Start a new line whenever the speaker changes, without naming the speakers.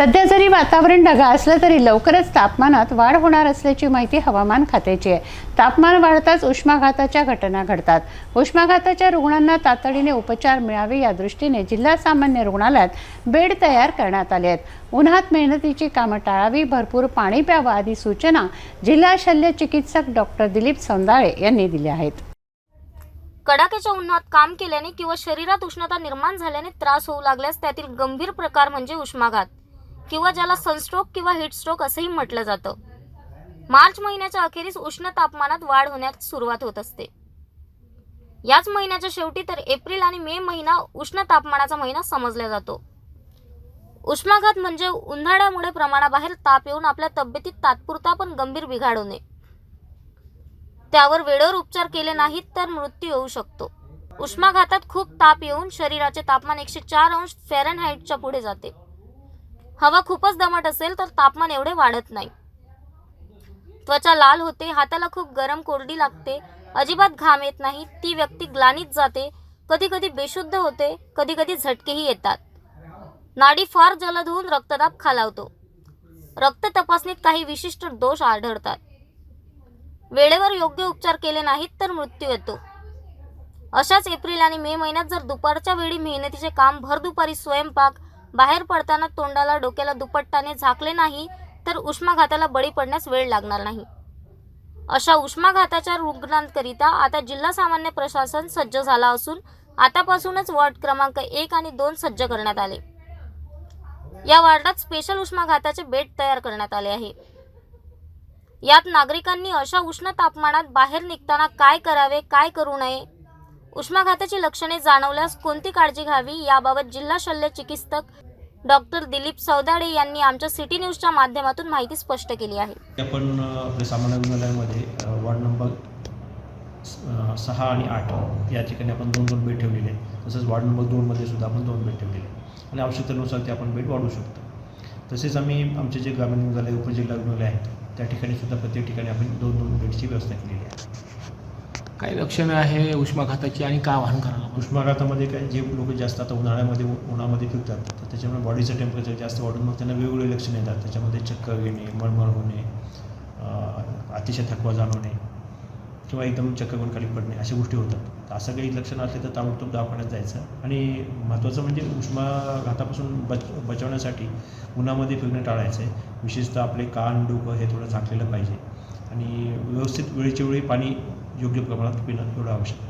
सध्या जरी वातावरण ढगाळ असलं तरी लवकरच तापमानात वाढ होणार असल्याची माहिती हवामान खात्याची आहे. तापमान वाढताच उष्माघाताच्या घटना घडतात. उष्माघाताच्या रुग्णांना तातडीने उपचार मिळावे या दृष्टीने जिल्हा सामान्य रुग्णालयात बेड तयार करण्यात आले आहेत. उन्हात मेहनतीची कामं टाळावी भरपूर पाणी प्यावं आदी सूचना जिल्हा शल्य चिकित्सक डॉक्टर दिलीप सौंदाळे यांनी दिल्या आहेत.
कडाक्याच्या उन्हात काम केल्याने किंवा शरीरात उष्णता निर्माण झाल्याने त्रास होऊ लागल्यास त्यातील गंभीर प्रकार म्हणजे उष्माघात. किंवा ज्याला सनस्ट्रोक किंवा हिटस्ट्रोक असंही म्हटलं जातं. मार्च महिन्याच्या अखेरीस उष्ण तापमानात वाढ होण्यास सुरुवात होत असते. याच महिन्याच्या शेवटी तर एप्रिल आणि मे महिना उष्ण तापमानाचा महिना समजला जातो. उष्माघात म्हणजे उन्हाळ्यामुळे प्रमाणाबाहेर ताप येऊन आपल्या तब्येतीत तात्पुरता पण गंभीर बिघाड होणे. त्यावर वेळेवर उपचार केले नाहीत तर मृत्यू येऊ शकतो. उष्माघातात खूप ताप येऊन शरीराचे तापमान एकशे चार अंश फॅरनहाईटच्या पुढे जाते. हवा खूपच दमट असेल तर तापमान एवढे वाढत नाही. त्वचा लाल होते हाताला खूप गरम कोरडी लागते अजिबात घाम येत नाही ती व्यक्ती ग्लानीत जाते कधी कधी बेशुद्ध होते कधी कधी झटकेही येतात. नाडी फार जलद होऊन रक्तदाब खालावतो. रक्त तपासणीत काही विशिष्ट दोष आढळतात. वेळेवर योग्य उपचार केले नाहीत तर मृत्यू येतो. अशाच एप्रिल आणि मे महिन्यात जर दुपारच्या वेळी मेहनतीचे काम भर दुपारी स्वयंपाक बाहेर पडताना तोंडाला डोक्याला दुपट्टाने झाकले नाही तर उष्माघाताला बळी पडण्यास वेळ लागणार नाही. अशा उष्माघाताच्या रुग्णांकरिता आता जिल्हा सामान्य प्रशासन सज्ज झाला असून आतापासूनच वॉर्ड क्रमांक एक आणि दोन सज्ज करण्यात आले. या वॉर्डात स्पेशल उष्माघाताचे बेड तयार करण्यात आले आहे. यात नागरिकांनी अशा उष्ण तापमानात बाहेर निघताना काय करावे काय करू नये उष्माघाताची लक्षणे जाणवल्यास कोणती काळजी घ्यावी याबाबत जिल्हा शल्य चिकित्सक डॉक्टर दिलीप सौदाडे यांनी आमच्या सिटी न्यूजच्या माध्यमातून माहिती स्पष्ट केली आहे.
आपण आपल्या सामान्य रुग्णालयामध्ये वॉर्ड नंबर सहा आणि आठ या ठिकाणी आपण दोन दोन बेड ठेवलेले आहेत. तसंच वॉर्ड नंबर दोनमध्ये सुद्धा आपण दोन बेड ठेवलेले आणि आवश्यकतेनुसार ते आपण बेड वाढवू शकतो. तसेच आम्ही आमचे जे ग्रामीण रुग्णालय उपजिल्हा रुग्णालय आहेत त्या ठिकाणी सुद्धा प्रत्येक ठिकाणी आपण दोन दोन बेडची व्यवस्था केलेली आहे.
काही लक्षणं आहे उष्माघाताची आणि का आवाहन करायला?
उष्माघातामध्ये काय जे लोक जास्त आता उन्हाळ्यामध्ये उन्हामध्ये फिरतात तर त्याच्यामुळे बॉडीचं टेम्परेचर जास्त वाढून मग त्यांना वेगवेगळे लक्षणं येतात त्याच्यामध्ये चक्कर येणे मळमळ होणे अतिशय थकवा जाणवणे किंवा एकदम चक्कर करून खाली पडणे अशा गोष्टी होतात. तर असं काही लक्षणं असले तर ताबडतोब दवाखान्यात जायचं. आणि महत्त्वाचं म्हणजे उष्माघातापासून बच बचवण्यासाठी उन्हामध्ये फिरणं टाळायचं आहे विशेषतः आपले कान डोकं हे थोडं झाकलेलं पाहिजे. आणि व्यवस्थित वेळेच्या वेळी पाणी योग्य प्रमाणात पिणं एवढं आवश्यक आहे